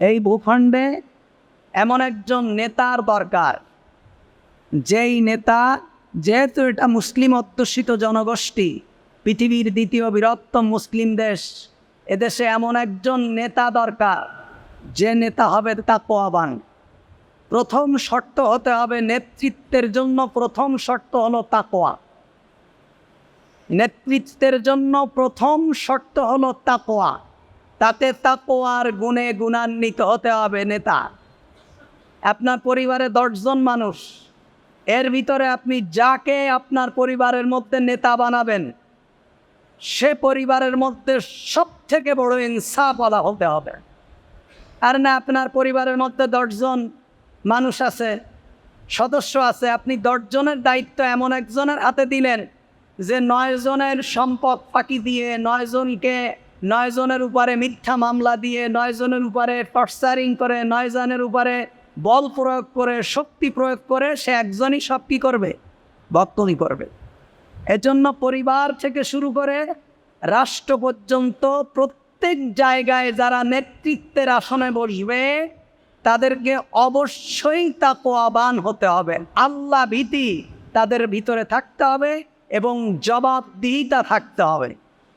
এই ভূখণ্ডে এমন একজন নেতার দরকার। যেই নেতা যেহেতু এটা মুসলিম অধ্যুষিত জনগোষ্ঠী, পৃথিবীর দ্বিতীয় বৃহত্তম মুসলিম দেশ, এদেশে এমন একজন নেতা দরকার, যে নেতা হবে তাকোয়াবান প্রথম শর্ত হতে হবে নেতৃত্বের জন্য প্রথম শর্ত হলো তাকোয়া নেতৃত্বের জন্য প্রথম শর্ত হলো তাকোয়া তাতে তাকোয়ার গুণে গুণান্বিত হতে হবে, নেতা। আপনার পরিবারে দশজন মানুষ, এর ভিতরে আপনি যাকে আপনার পরিবারের মধ্যে নেতা বানাবেন, সে পরিবারের মধ্যে সব থেকে বড় ইনসাফওয়ালা হতে হবে। আর না, আপনার পরিবারের মধ্যে দশজন মানুষ আছে, সদস্য আছে, আপনি দশজনের দায়িত্ব এমন একজনের হাতে দিলেন যে নয়জনের সম্পদ ফাঁকি দিয়ে নয় জনকে নয় জনের উপরে মিথ্যা মামলা দিয়ে, নয় জনের উপরে টর্চারিং করে, নয় জনের উপরে বল প্রয়োগ করে, শক্তি প্রয়োগ করে, সে একজনই সব কী করবে? বক্তনি করবে। এজন্য পরিবার থেকে শুরু করে রাষ্ট্র পর্যন্ত প্রত্যেক জায়গায় যারা নেতৃত্বের আসনে বসবে, তাদেরকে অবশ্যই তাকোয়াবান হতে হবে। আল্লাহ ভীতি তাদের ভিতরে থাকতে হবে এবং জবাবদিহিতা থাকতে হবে।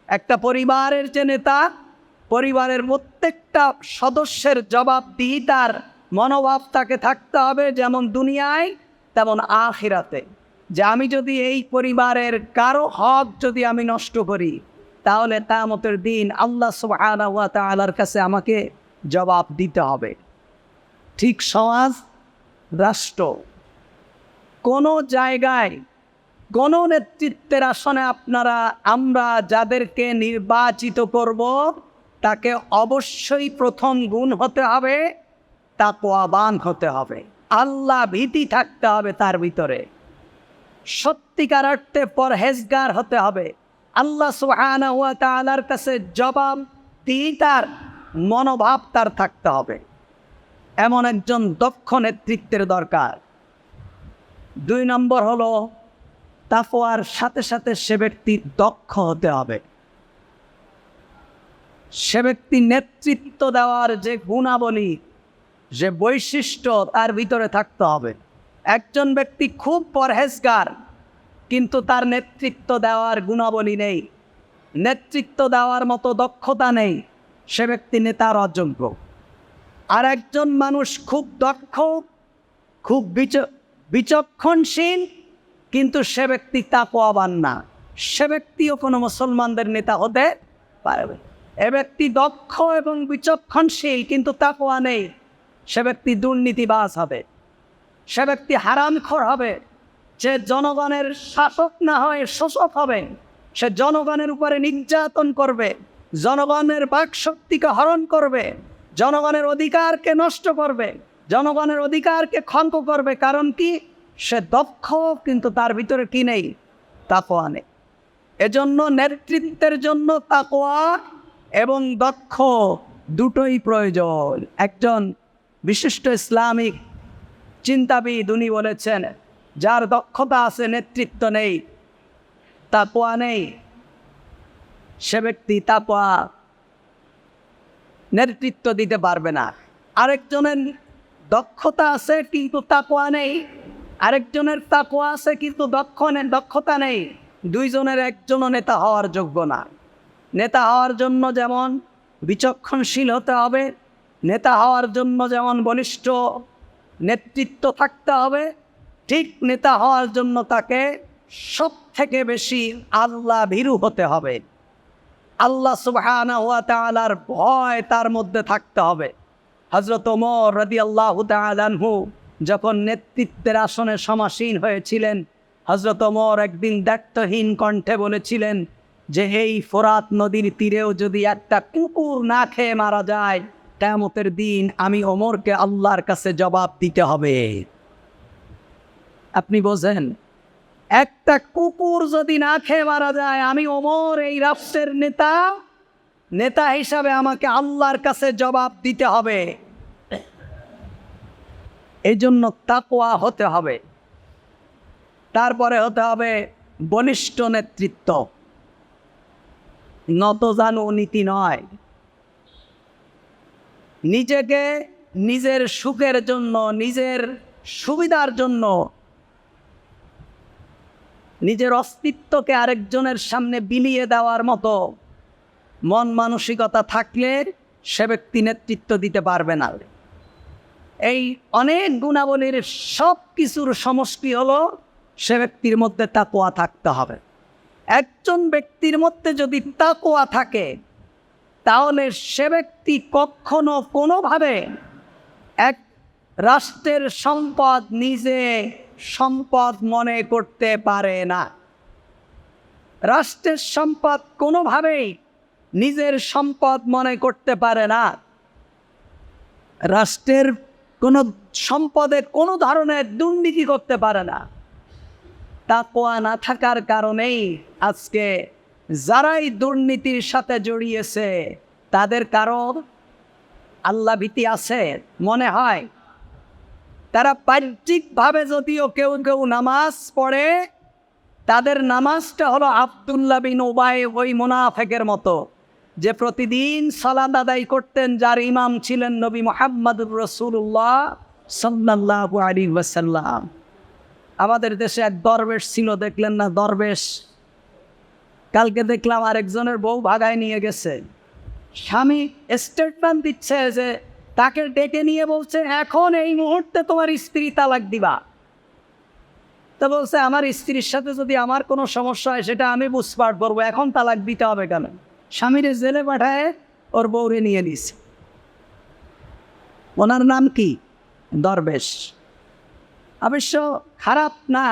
একটা পরিবারের যে নেতা, পরিবারের প্রত্যেকটা সদস্যের জবাবদিহিতার মনোভাব তাকে থাকতে হবে যেমন দুনিয়ায়, তেমন আখিরাতে। যে আমি যদি এই পরিবারের কারও হক যদি আমি নষ্ট করি, তাহলে তামতের দিন আল্লাহ সুবহানাহু ওয়া তাআলার কাছে আমাকে জবাব দিতে হবে। ঠিক সমাজ, রাষ্ট্র, কোনো জায়গায় কোনো নেতৃত্বের আসনে আপনারা, আমরা যাদেরকে নির্বাচিত করব, তাকে অবশ্যই প্রথম গুণ হতে হবে তা তাকওয়াবান হতে হবে। আল্লাহ ভীতি থাকতে হবে তার ভিতরে। সত্যিকার অর্থে পরহেজগার হতে হবে। আল্লাহ সুহানা কাছে জবাব দিয়ে তার মনোভাব তার থাকতে হবে। এমন একজন দক্ষ নেতৃত্বের দরকার। দুই নম্বর হলো তাফওয়ার সাথে সাথে সে ব্যক্তি দক্ষ হতে হবে। সে ব্যক্তি নেতৃত্ব দেওয়ার যে গুণাবলী, যে বৈশিষ্ট্য, তার ভিতরে থাকতে হবে। একজন ব্যক্তি খুব পরহেজগার, কিন্তু তার নেতৃত্ব দেওয়ার গুণাবলী নেই, নেতৃত্ব দেওয়ার মতো দক্ষতা নেই, সে ব্যক্তি নেতার অযোগ্য। আর একজন মানুষ খুব দক্ষ, খুব বিচ, বিচক্ষণশীল কিন্তু সে ব্যক্তি তাকোয়াবান না। সে ব্যক্তিও কোনো মুসলমানদের নেতা হতে পারবে। এ ব্যক্তি দক্ষ এবং বিচক্ষণশীল, কিন্তু তাকোয়া নেই। সে ব্যক্তি দুর্নীতিবাজ হবে। সে ব্যক্তি হারামখোর হবে। যে জনগণের শাসক না হয়, শোষক হবে। সে জনগণের উপরে নির্যাতন করবে। জনগণের বাক শক্তিকে হরণ করবে। জনগণের অধিকারকে নষ্ট করবে। জনগণের অধিকারকে খঙ্ক করবে। কারণ কি? সে দক্ষ, কিন্তু তার ভিতরে কি নেই? তাকোয়া নেই। এজন্য নেতৃত্বের জন্য তাকোয়া এবং দক্ষ দুটোই প্রয়োজন। একজন বিশিষ্ট ইসলামিক চিন্তাবিদ উনি বলেছেন, যার দক্ষতা আছে, নেতৃত্ব নেই তাকোয়া নেই। সে ব্যক্তি তাকোয়া নেতৃত্ব দিতে পারবে না। আরেকজনের দক্ষতা আছে, কিন্তু তাকোয়া নেই। আরেকজনের তাকোয়া আছে কিন্তু দক্ষ দক্ষতা নেই। দুইজনের একজনও নেতা হওয়ার যোগ্য না। নেতা হওয়ার জন্য যেমন বিচক্ষণশীল হতে হবে, নেতা হওয়ার জন্য যেমন বলিষ্ঠ নেতৃত্ব থাকতে হবে, ঠিক নেতা হওয়ার জন্য তাকে সব থেকে বেশি আল্লাহ ভীরু হতে হবে। আল্লাহ সুবহানা হুয়া তাআলার ভয় তার মধ্যে থাকতে হবে। হজরত ওমর রদি আল্লাহ তালানহু যখন নেতৃত্বের আসনে সমাসীন হয়েছিলেন হজরত ওমর একদিন দায়িত্বহীন কণ্ঠে বলেছিলেন যে এই ফোরাত নদীর তীরেও যদি একটা কুকুর না খেয়ে মারা যায় তেমতের দিন আমি ওমরকে আল্লাহর কাছে জবাব দিতে হবে। আপনি বোঝেন, একটা কুকুর যদি না খেয়ে মারা যায়, আমি ওমর এই রাষ্ট্রের নেতা নেতা হিসাবে আমাকে আল্লাহর কাছে জবাব দিতে হবে। এই জন্য তাকোয়া হতে হবে। তারপরে হতে হবে বলিষ্ঠ নেতৃত্ব। নত জানু নীতি নয়। নিজেকে নিজের সুখের জন্য, নিজের সুবিধার জন্য, নিজের অস্তিত্বকে আরেকজনের সামনে বিলিয়ে দেওয়ার মতো মন মানসিকতা থাকলে সে ব্যক্তি নেতৃত্ব দিতে পারবে না। এই অনেক গুণাবলীর সব কিছুর সমষ্টি হলো সে ব্যক্তির মধ্যে তাকোয়া থাকতে হবে। একজন ব্যক্তির মধ্যে যদি তাকোয়া থাকে, তাহলে সে ব্যক্তি কখনো কোনোভাবে এক রাষ্ট্রের সম্পদ নিজে সম্পদ মনে করতে পারে না। রাষ্ট্রের সম্পদ কোনোভাবেই নিজের সম্পদ মনে করতে পারে না। রাষ্ট্রের কোনো সম্পদে কোনো ধরনের দুর্নীতি করতে পারে না। তাকোয়া না থাকার কারণেই আজকে যারাই দুর্নীতির সাথে জড়িয়েছে, তাদের কারণ আল্লাহ ভীতি আছে মনে হয়। তারা বাহ্যিকভাবে যদিও কেউ কেউ নামাজ পড়ে, তাদের নামাজটা হলো আবদুল্লাহ বিন ওবায় ওই মোনাফেকের মতো। যে প্রতিদিন সালাদ আদায় করতেন যার ইমাম ছিলেন নবী মোহাম্মদুর রসুল্লাহ সাল্লাহ আলী ওয়াসাল্লাম। আমাদের দেশে এক দরবেশ ছিল, দেখলেন না দরবেশ? কালকে দেখলাম আরেকজনের বউ ভাগায় নিয়ে গেছে। স্বামী স্টেটমেন্ট দিচ্ছে যে তাকে ডেকে নিয়ে বলছে, এখন এই মুহূর্তে তোমার স্ত্রী তালাক দিবা। তো বলছে, আমার স্ত্রীর সাথে যদি আমার কোনো সমস্যা হয়, সেটা আমি বুঝপাট করব এখন তালাক দিতে হবে কেন? স্বামীরে জেলে পাঠায়, ওর বউরে নিয়ে নিছে ওনার নাম কি? দরবেশ। অবশ্য খারাপ না,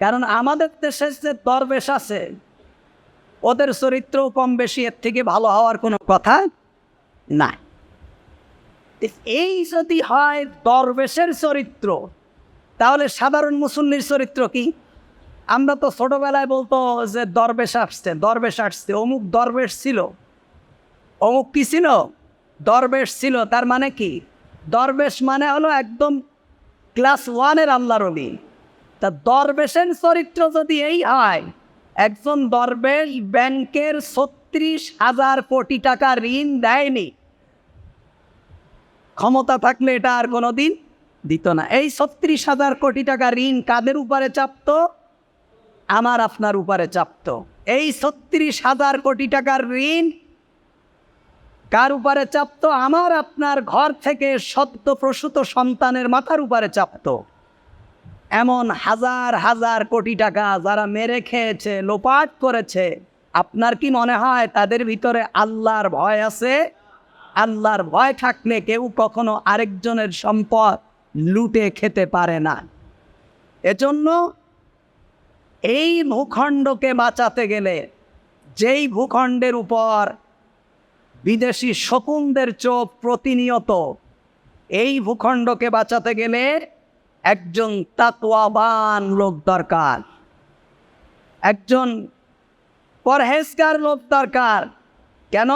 কারণ আমাদের দেশে যে দরবেশ আছে, ওদের চরিত্র কম বেশি, এর থেকে ভালো হওয়ার কোনো কথা না এই যদি হয় দরবেশের চরিত্র, তাহলে সাধারণ মুসল্লির চরিত্র কি? আমরা তো ছোটোবেলায় বলতো যে দরবেশ আসছে দরবেশ আসছে। অমুক দরবেশ ছিল। অমুক কি ছিল? দরবেশ ছিল। তার মানে কি? দরবেশ মানে হলো একদম ক্লাস ওয়ানের আল্লাহ রবি তা দরবেশের চরিত্র যদি এই হয়, একজন দরবেশ ব্যাংকের ছত্রিশ হাজার কোটি টাকা ঋণ দেয়নি। ক্ষমতা থাকলে এটা আর কোনো দিন দিত না। এই ছত্রিশ হাজার কোটি টাকা ঋণ কাদের উপরে চাপত? আমার আপনার উপরে চাপত। এই ছত্রিশ হাজার কোটি টাকার ঋণ কার উপরে চাপত? আমার আপনার ঘর থেকে সদ্য প্রসূত সন্তানের মাথার উপরে চাপত। এমন হাজার হাজার কোটি টাকা যারা মেরে খেয়েছে, লোপাট করেছে, আপনার কি মনে হয় তাদের ভিতরে আল্লাহর ভয় আছে? আল্লাহর ভয় থাকলে কেউ কখনো আরেকজনের সম্পদ লুটে খেতে পারে না। এজন্য এই ভূখণ্ডকে বাঁচাতে গেলে যেই ভূখণ্ডের উপর বিদেশি শকুনদের চোখ প্রতিনিয়ত, এই ভূখণ্ডকে বাঁচাতে গেলে একজন তাকওয়াবান লোক দরকার। একজন পরহেজগার লোক দরকার। কেন?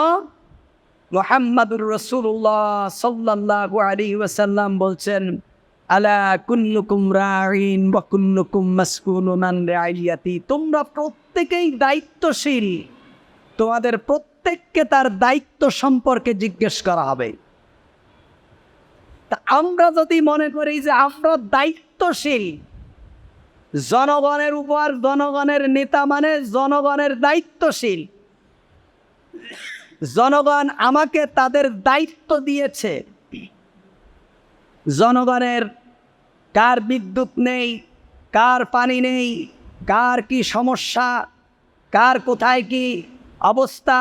মোহাম্মদুর রসুল্লাহ সাল্লাহ আলী ওয়াসাল্লাম বলছেন আলা কুল্লুকুম রাইন বা কুল্লুকুম মাসকুলুনান রাইয়াতি তোমরা প্রত্যেকেই দায়িত্বশীল। তোমাদের প্রত্যেককে তার দায়িত্ব সম্পর্কে জিজ্ঞেস করা হবে। তা আমরা যদি মনে করি যে আমরা দায়িত্বশীল, জনগণের উপর জনগণের নেতা মানে জনগণের দায়িত্বশীল। জনগণ আমাকে তাদের দায়িত্ব দিয়েছে। জনগণের কার বিদ্যুৎ নেই, কার পানি নেই, কার কি সমস্যা, কার কোথায় কি অবস্থা,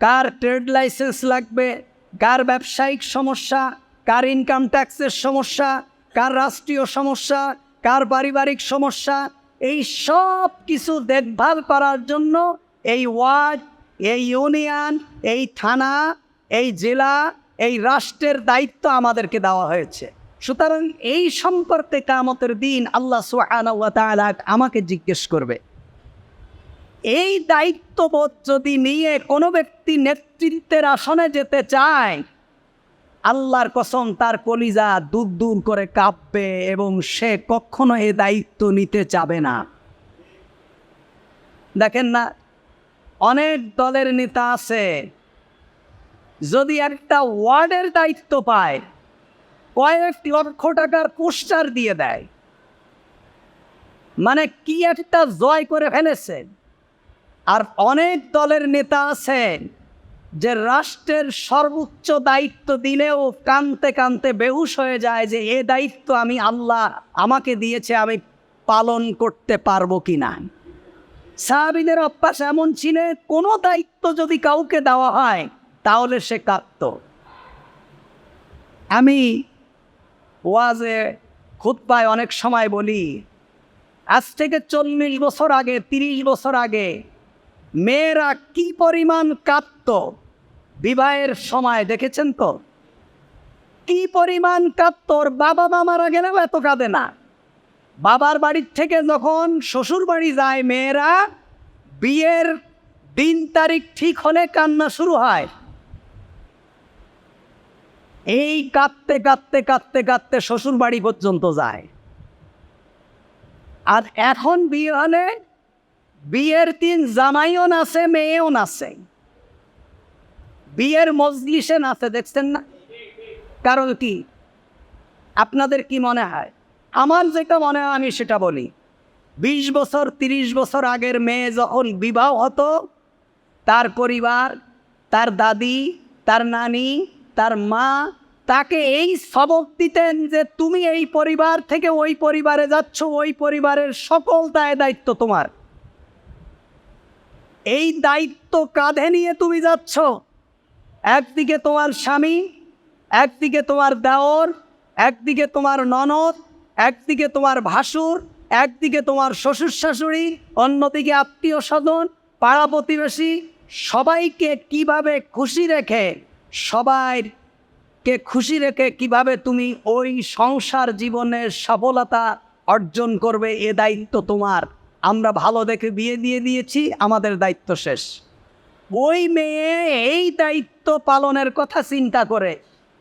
কার ট্রেড লাইসেন্স লাগবে, কার ব্যবসায়িক সমস্যা, কার ইনকাম ট্যাক্সের সমস্যা, কার রাষ্ট্রীয় সমস্যা, কার পারিবারিক সমস্যা, এই সব কিছু দেখভাল করার জন্য এই ওয়ার্ড, এই ইউনিয়ন, এই থানা, এই জেলা, এই রাষ্ট্রের দায়িত্ব আমাদেরকে দেওয়া হয়েছে। সুতরাং এই সম্পর্কে কামতের দিন আল্লাহ সুহানা আমাকে জিজ্ঞেস করবে। এই দায়িত্ববোধ যদি নিয়ে কোনো ব্যক্তি নেতৃত্বের আসনে যেতে চায়, আল্লাহর কসম তার কলিজা দূর দূর করে কাঁপবে এবং সে কখনো এ দায়িত্ব নিতে চাবে না। দেখেন না, অনেক দলের নেতা আছে, যদি একটা ওয়ার্ডের দায়িত্ব পায় কয়েক লক্ষ টাকার পোস্টার দিয়ে দেয়। মানে কি একটা জয় করে ফেলেছেন আর অনেক দলের নেতা আছেন যে রাষ্ট্রের সর্বোচ্চ দায়িত্ব দিলেও কানতে কানতে বেহুশ হয়ে যায় যে, এ দায়িত্ব আমি আল্লাহ আমাকে দিয়েছে, আমি পালন করতে পারব কি না? সাহাবিদের অভ্যাস এমন ছিল, কোনো দায়িত্ব যদি কাউকে দেওয়া হয়, তাহলে সে কাঁদত। আমি ওয়াজে খুতবায় অনেক সময় বলি, আজ থেকে চল্লিশ বছর আগে, তিরিশ বছর আগে মেয়েরা কি পরিমাণ কাঁদত বিবাহের সময়, দেখেছেন তো? কি পরিমাণ কাঁদত, ওর বাবা মা মারা গেলেও এত কাঁদে না। বাবার বাড়ির থেকে যখন শ্বশুর বাড়ি যায় মেয়েরা, বিয়ের দিন তারিখ ঠিক হলে কান্না শুরু হয়। এই কাঁদতে কাঁদতে কাঁদতে কাঁদতে শ্বশুর বাড়ি পর্যন্ত যায়। আর এখন বিয়ে হলে বিয়ের দিন জামাইও নাচে, মেয়েও নাচে। বিয়ের মজলিসে নাচে, দেখছেন না? কারণ কি? আপনাদের কি মনে হয়? আমার যেটা মনে হয়, আমি সেটা বলি। বিশ বছর, তিরিশ বছর আগের মেয়ে যখন বিবাহ হতো, তার পরিবার, তার দাদি, তার নানি তার মা তাকে এই সবক দিতেন যে তুমি এই পরিবার থেকে ওই পরিবারে যাচ্ছ, ওই পরিবারের সকল দায় দায়িত্ব তোমার। এই দায়িত্ব কাঁধে নিয়ে তুমি যাচ্ছ। একদিকে তোমার স্বামী, একদিকে তোমার দেওর, একদিকে তোমার ননদ, একদিকে তোমার ভাসুর, একদিকে তোমার শ্বশুর শাশুড়ি, অন্যদিকে আত্মীয় স্বজন, পাড়া প্রতিবেশী, সবাইকে কীভাবে খুশি রেখে সবাইকে খুশি রেখে কীভাবে তুমি ওই সংসার জীবনের সফলতা অর্জন করবে এ দায়িত্ব তোমার। আমরা ভালো দেখে বিয়ে দিয়ে দিয়েছি, আমাদের দায়িত্ব শেষ। ওই মেয়ে এই দায়িত্ব পালনের কথা চিন্তা করে,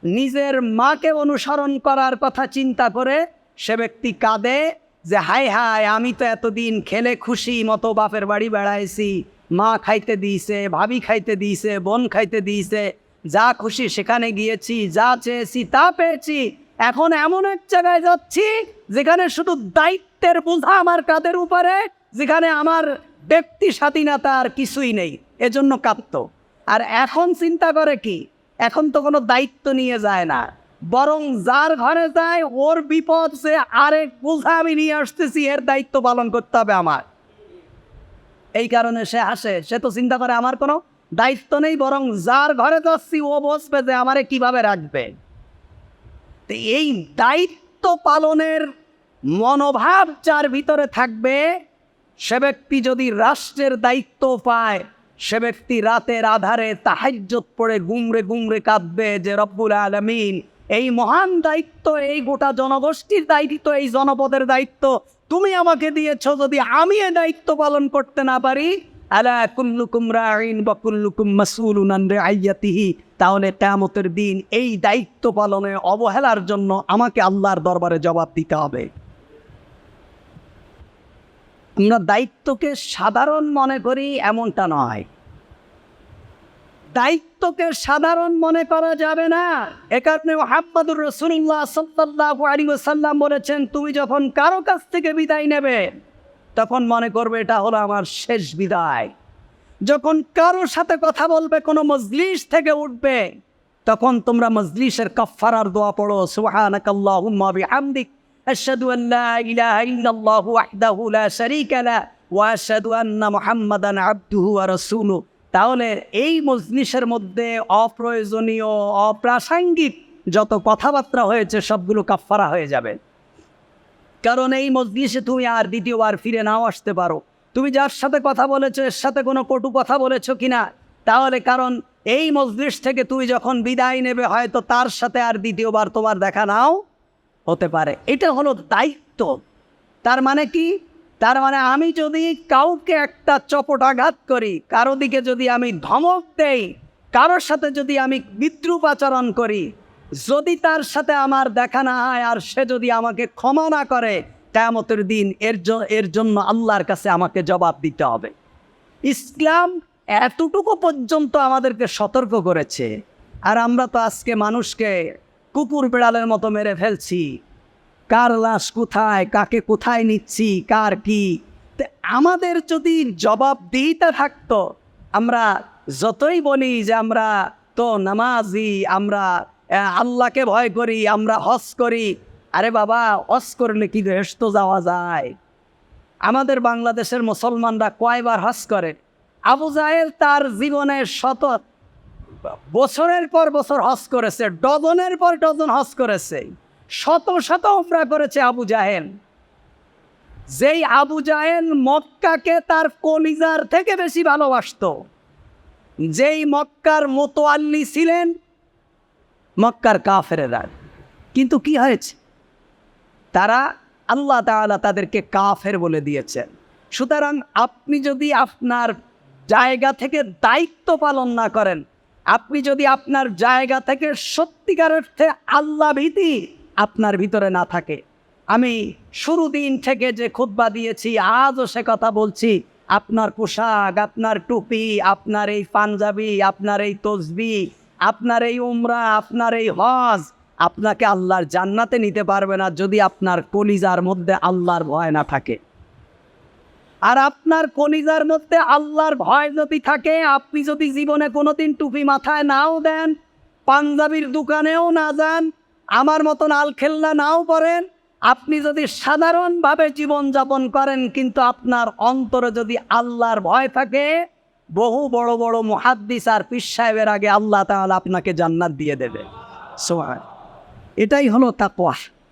নিজের মাকে অনুসরণ করার কথা চিন্তা করে সে ব্যক্তি কাঁদে যে হাই হাই আমি তো এতদিন খেলে খুশি, মতো বাপের বাড়ি বেড়াইছি, মা খাইতে দিয়েছে, ভাবি খাইতে দিয়েছে, বোন খাইতে দিয়েছে যা খুশি সেখানে গিয়েছি, যা চেয়েছি তা পেয়েছি। এখন এমন এক জায়গায় যাচ্ছি, যেখানে শুধু দায়িত্বের বোঝা আমার কাদের উপরে, যেখানে আমার ব্যক্তি স্বাধীনতা আর কিছুই নেই, এজন্য কাঁদত আর এখন চিন্তা করে কি? এখন তো কোনো দায়িত্ব নিয়ে যায় না, বরং যার ঘরে যায়, ওর বিপদ সে আরেক বোঝা আমি নিয়ে আসতেছি, এর দায়িত্ব পালন করতে হবে আমার। এই কারণে সে আসে, সে তো চিন্তা করে আমার কোনো দায়িত্ব নেই, বরং যার ঘরে যাচ্ছি ও বসবে যে আমারে কীভাবে রাখবে। এই দায়িত্ব পালনের মনোভাব যার ভিতরে থাকবে, সে ব্যক্তি যদি রাষ্ট্রের দায়িত্ব পায়, সে ব্যক্তি রাতের আধারে তাহাজ্জত পড়ে গুমরে গুমরে কাঁদবে যে রব্বুল আলমিন, এই মহান দায়িত্ব, এই গোটা জনগোষ্ঠীর দায়িত্ব, এই জনপদের দায়িত্ব, তুমি আমাকে দিয়েছ, যদি আমি এ দায়িত্ব পালন করতে না পারি আলা কুল্লুকুম রাইন বা কুল্লুকুম মাসুলুন আন তাহলে কিয়ামতের দিন এই দায়িত্ব পালনে অবহেলার জন্য আমাকে আল্লাহর দরবারে জবাব দিতে হবে। আমরা দায়িত্বকে সাধারণ মনে করি এমনটা নয়। দায়িত্বকে সাধারণ মনে করা যাবে না। এ কারণে মোহাম্মদুর রসুল্লাহ সাল্লাহ আলী সাল্লাম বলেছেন, তুমি যখন কারও কাছ থেকে বিদায় নেবে তখন মনে করবে, এটা হলো আমার শেষ বিদায়। যখন কারোর সাথে কথা বলবে, কোনো মজলিস থেকে উঠবে, তখন তোমরা মজলিসের কফারার দোয়া পড়ো সুহানক লা তাহলে এই মজলিসের মধ্যে অপ্রয়োজনীয়, অপ্রাসঙ্গিক যত কথাবার্তা হয়েছে, সবগুলো কাফারা হয়ে যাবে। কারণ এই মজলিসে তুমি আর দ্বিতীয়বার ফিরে নাও আসতে পারো। তুমি যার সাথে কথা বলেছ, এর সাথে কোনো কটু কথা বলেছ কিনা? তাহলে কারণ এই মজলিস থেকে তুমি যখন বিদায় নেবে, হয়তো তার সাথে আর দ্বিতীয়বার তোমার দেখা নাও হতে পারে। এটা হলো দায়িত্ব। তার মানে কি? তার মানে আমি যদি কাউকে একটা চপটাঘাত করি, কারও দিকে যদি আমি ধমক দেই, কারোর সাথে যদি আমি বিদ্রুপ আচরণ করি যদি তার সাথে আমার দেখা না হয় আর সে যদি আমাকে ক্ষমা না করে, কেয়ামতের দিন এর এর জন্য আল্লাহর কাছে আমাকে জবাব দিতে হবে। ইসলাম এতটুকু পর্যন্ত আমাদেরকে সতর্ক করেছে। আর আমরা তো আজকে মানুষকে কুকুর বিড়ালের মতো মেরে ফেলছি। কার লাশ কোথায়, কাকে কোথায় নিচ্ছি, কার কি? আমাদের যদি জবাব জবাবদিহিতা থাকতো, আমরা যতই বলি যে আমরা তো নামাজি, আমরা আল্লাহকে ভয় করি, আমরা হজ করি। আরে বাবা হস করলে কি তো যাওয়া যায়? আমাদের বাংলাদেশের মুসলমানরা কয়বার হজ করে? আবু জাহেল তার জীবনের শত, বছরের পর বছর হস করেছে, ডজনের পর ডজন হজ করেছে, শত শত উমরা করেছে আবু জাহেল। যেই আবু জাহেল মক্কাকে তার কলিজার থেকে বেশি ভালোবাসতো, যেই মক্কার মোতোয়াল্লি ছিলেন মক্কার কাফেরেরা। কিন্তু কি হয়েছে? তারা আল্লাহ তাআলা তাদেরকে কাফের বলে দিয়েছেন। সুতরাং আপনি যদি আপনার জায়গা থেকে দায়িত্ব পালন না করেন, আপনি যদি আপনার জায়গা থেকে সত্যিকার অর্থে আল্লাহ ভীতি আপনার ভিতরে না থাকে, আমি শুরু দিন থেকে যে খুতবা দিয়েছি, আজও সে কথা বলছি, আপনার পোশাক, আপনার টুপি, আপনার এই পাঞ্জাবি, আপনার এই তসবি আপনার এই উমরা, আপনার এই হজ, আপনাকে আল্লাহর জান্নাতে নিতে পারবে না যদি আপনার কলিজার মধ্যে আল্লাহর ভয় না থাকে। আর আপনার কলিজার মধ্যে আল্লাহর ভয় যদি থাকে, আপনি যদি জীবনে কোনোদিন টুপি মাথায় নাও দেন, পাঞ্জাবির দোকানেও না যান, আমার মতন আলখেল্লা নাও পড়েন আপনি যদি সাধারণভাবে জীবনযাপন করেন, কিন্তু আপনার অন্তরে যদি আল্লাহর ভয় থাকে বহু বড় বড় মহাদ্দিস আর পীর সাহেবের আগে আল্লাহ তাআলা আপনাকে জান্নাত দিয়ে দেবে। সোহান। এটাই হলো তাকওয়া।